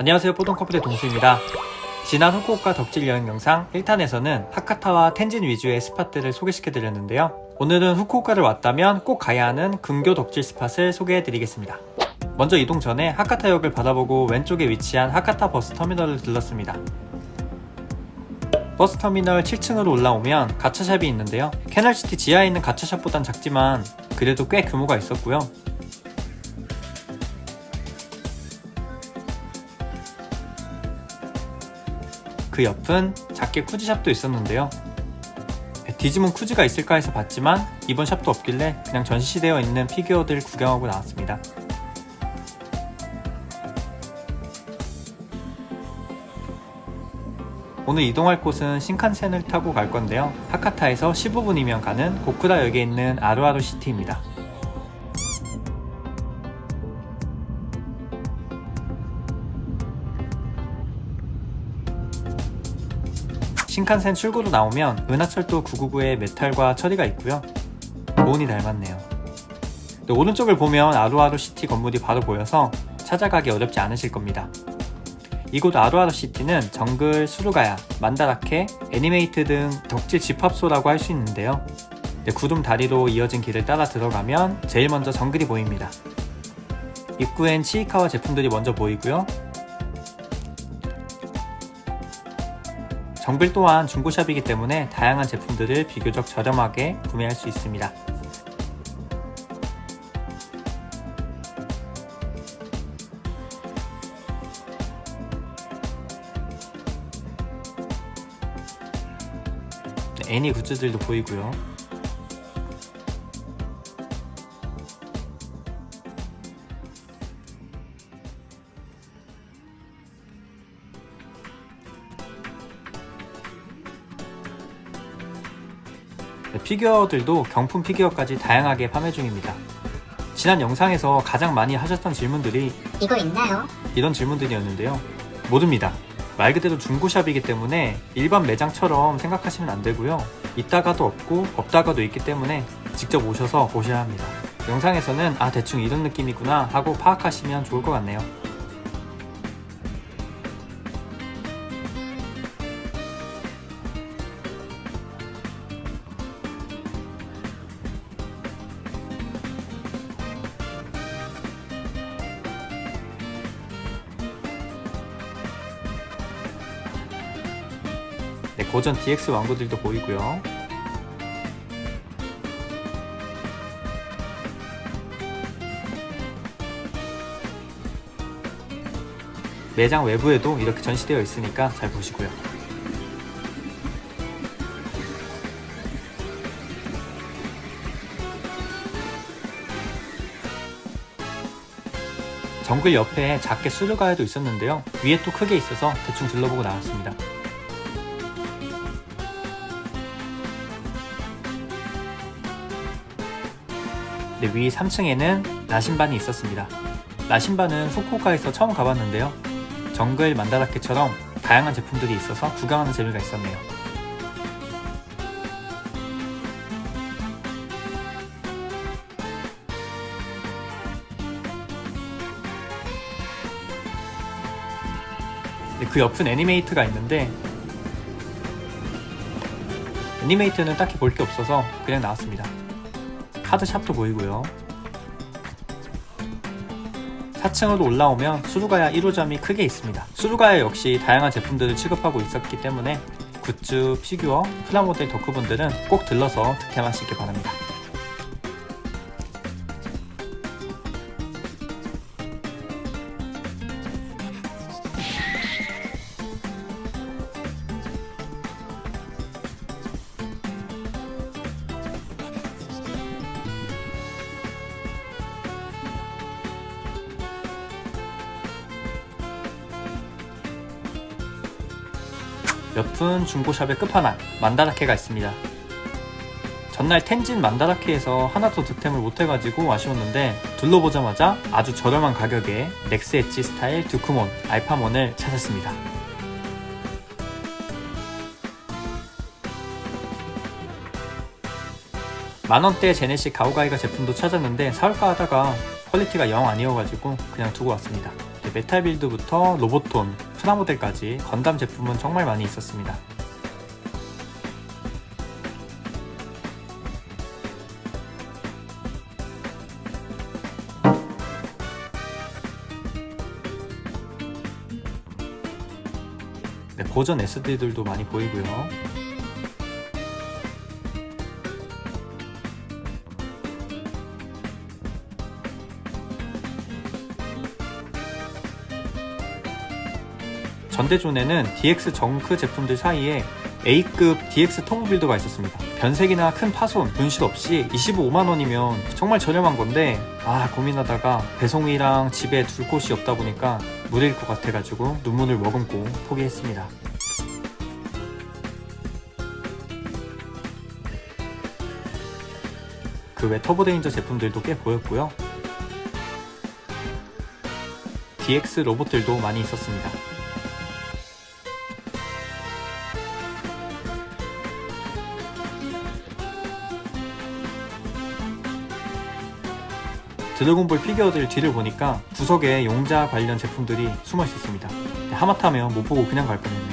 안녕하세요. 뽀동커플의 동수입니다. 지난 후쿠오카 덕질 여행 영상 1탄에서는 하카타와 텐진 위주의 스팟들을 소개시켜드렸는데요. 오늘은 후쿠오카를 왔다면 꼭 가야 하는 근교 덕질 스팟을 소개해드리겠습니다. 먼저 이동 전에 하카타역을 바라보고 왼쪽에 위치한 하카타 버스 터미널을 들렀습니다. 버스 터미널 7층으로 올라오면 가차샵이 있는데요. 캐널시티 지하에 있는 가차샵보단 작지만 그래도 꽤 규모가 있었고요 그 옆은 작게 쿠지샵도 있었는데요. 디지몬 쿠지가 있을까 해서 봤지만 이번 샵도 없길래 그냥 전시되어 있는 피규어들 구경하고 나왔습니다. 오늘 이동할 곳은 신칸센을 타고 갈 건데요. 하카타에서 15분이면 가는 고쿠다역에 있는 아루아루 시티입니다. 신칸센 출구로 나오면 은하철도 999에 메탈과 처리가 있고요. 고운이 닮았네요. 또 오른쪽을 보면 아루아루 시티 건물이 바로 보여서 찾아가기 어렵지 않으실 겁니다. 이곳 아루아루 시티는 정글, 수루가야, 만다라케, 애니메이트 등 덕질 집합소라고 할 수 있는데요. 네, 구름 다리로 이어진 길을 따라 들어가면 제일 먼저 정글이 보입니다. 입구엔 치이카와 제품들이 먼저 보이고요. 정글 또한 중고샵이기 때문에 다양한 제품들을 비교적 저렴하게 구매할 수 있습니다. 네, 애니 굿즈들도 보이고요. 피규어들도 경품 피규어까지 다양하게 판매 중입니다. 지난 영상에서 가장 많이 하셨던 질문들이 이거 있나요? 이런 질문들이었는데요. 모릅니다. 말 그대로 중고샵이기 때문에 일반 매장처럼 생각하시면 안 되고요. 있다가도 없고 없다가도 있기 때문에 직접 오셔서 보셔야 합니다. 영상에서는 아 대충 이런 느낌이구나 하고 파악하시면 좋을 것 같네요. 네, 고전 DX 왕구들도 보이고요. 매장 외부에도 이렇게 전시되어 있으니까 잘 보시고요. 정글 옆에 작게 수류가에도 있었는데요. 위에 또 크게 있어서 대충 둘러보고 나왔습니다. 네, 위 3층에는 나신반이 있었습니다. 나신반은 후쿠오카에서 처음 가봤는데요. 정글 만다라케처럼 다양한 제품들이 있어서 구경하는 재미가 있었네요. 네, 그 옆은 애니메이트가 있는데 애니메이트는 딱히 볼 게 없어서 그냥 나왔습니다. 카드샵도 보이고요. 4층으로 올라오면 수루가야 1호점이 크게 있습니다. 수루가야 역시 다양한 제품들을 취급하고 있었기 때문에 굿즈, 피규어, 프라모델 덕후분들은 꼭 들러서 득템하시길 바랍니다. 몇푼 중고샵의 끝판왕 만다라케가 있습니다. 전날 텐진 만다라케에서 하나도 득템을 못해가지고 아쉬웠는데 둘러보자마자 아주 저렴한 가격에 넥스 엣지 스타일 두크몬 알파몬을 찾았습니다. 만원대 제네시 가오가이가 제품도 찾았는데 사올까 하다가 퀄리티가 영 아니어가지고 그냥 두고 왔습니다. 네, 메탈 빌드부터 로보톤, 프라모델까지 건담 제품은 정말 많이 있었습니다. 네, 고전 SD들도 많이 보이고요. 전대존에는 DX 정크 제품들 사이에 A급 DX 통bil드가 있었습니다. 변색이나 큰 파손, 분실 없이 25만원이면 정말 저렴한 건데, 아, 고민하다가 배송이랑 집에 둘 곳이 없다 보니까 무리일 것 같아가지고 눈물을 머금고 포기했습니다. 그 외 터보데인저 제품들도 꽤 보였고요. DX 로봇들도 많이 있었습니다. 드래곤볼 피규어들 뒤를 보니까 구석에 용자 관련 제품들이 숨어 있었습니다. 하마터면 못 보고 그냥 갈 뻔했네요.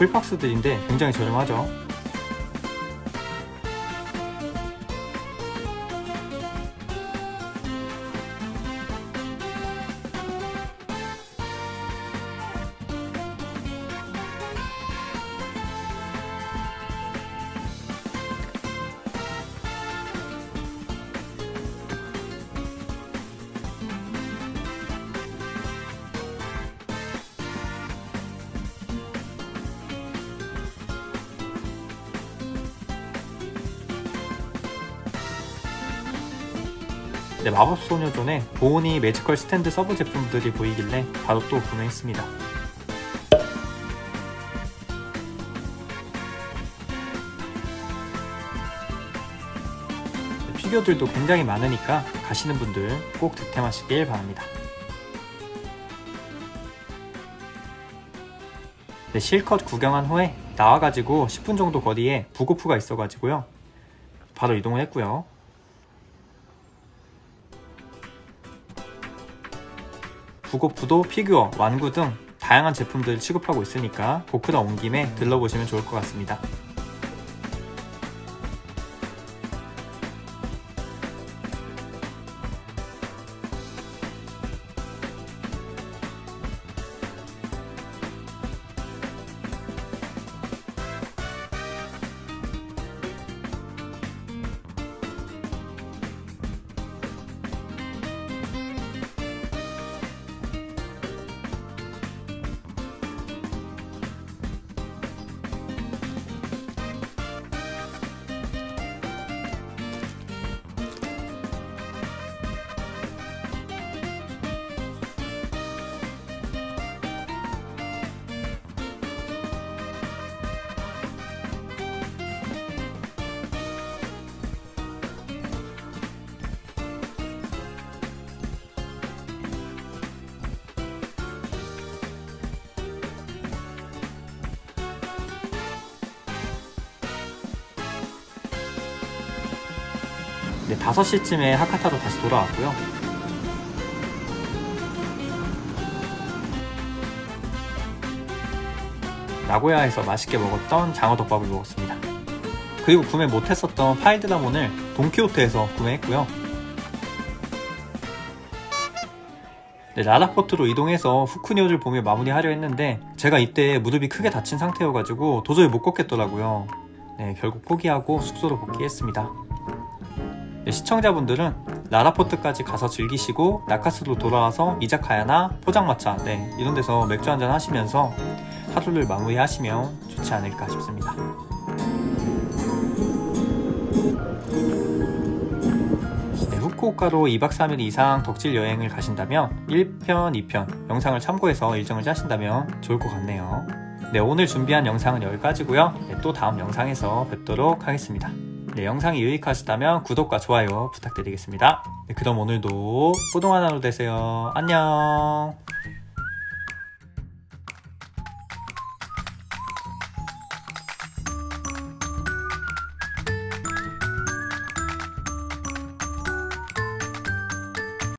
풀박스들인데 굉장히 저렴하죠. 네, 마법소녀존에 보온이 매지컬 스탠드 서브 제품들이 보이길래 바로 또 구매했습니다. 네, 피규어들도 굉장히 많으니까 가시는 분들 꼭 득템하시길 바랍니다. 네, 실컷 구경한 후에 나와가지고 10분 정도 거리에 부고프가 있어가지고요. 바로 이동을 했고요. 부고프도 피규어, 완구 등 다양한 제품들을 취급하고 있으니까 보크다 온 김에 들러보시면 좋을 것 같습니다. 네, 5시쯤에 하카타로 다시 돌아왔고요. 나고야에서 맛있게 먹었던 장어덮밥을 먹었습니다. 그리고 구매 못했었던 파일드라몬을 돈키호테에서 구매했고요. 네, 라라포트로 이동해서 후쿠니오를 보며 마무리하려 했는데 제가 이때 무릎이 크게 다친 상태여가지고 도저히 못 걷겠더라고요. 네, 결국 포기하고 숙소로 복귀했습니다. 네, 시청자분들은 라라포트까지 가서 즐기시고 나카스로 돌아와서 이자카야나 포장마차 네, 이런 데서 맥주 한잔 하시면서 하루를 마무리하시면 좋지 않을까 싶습니다. 네, 후쿠오카로 2박 3일 이상 덕질 여행을 가신다면 1편, 2편 영상을 참고해서 일정을 짜신다면 좋을 것 같네요. 네, 오늘 준비한 영상은 여기까지고요. 네, 또 다음 영상에서 뵙도록 하겠습니다. 네, 영상이 유익하셨다면 구독과 좋아요 부탁드리겠습니다. 네, 그럼 오늘도 호동한 하루 되세요. 안녕.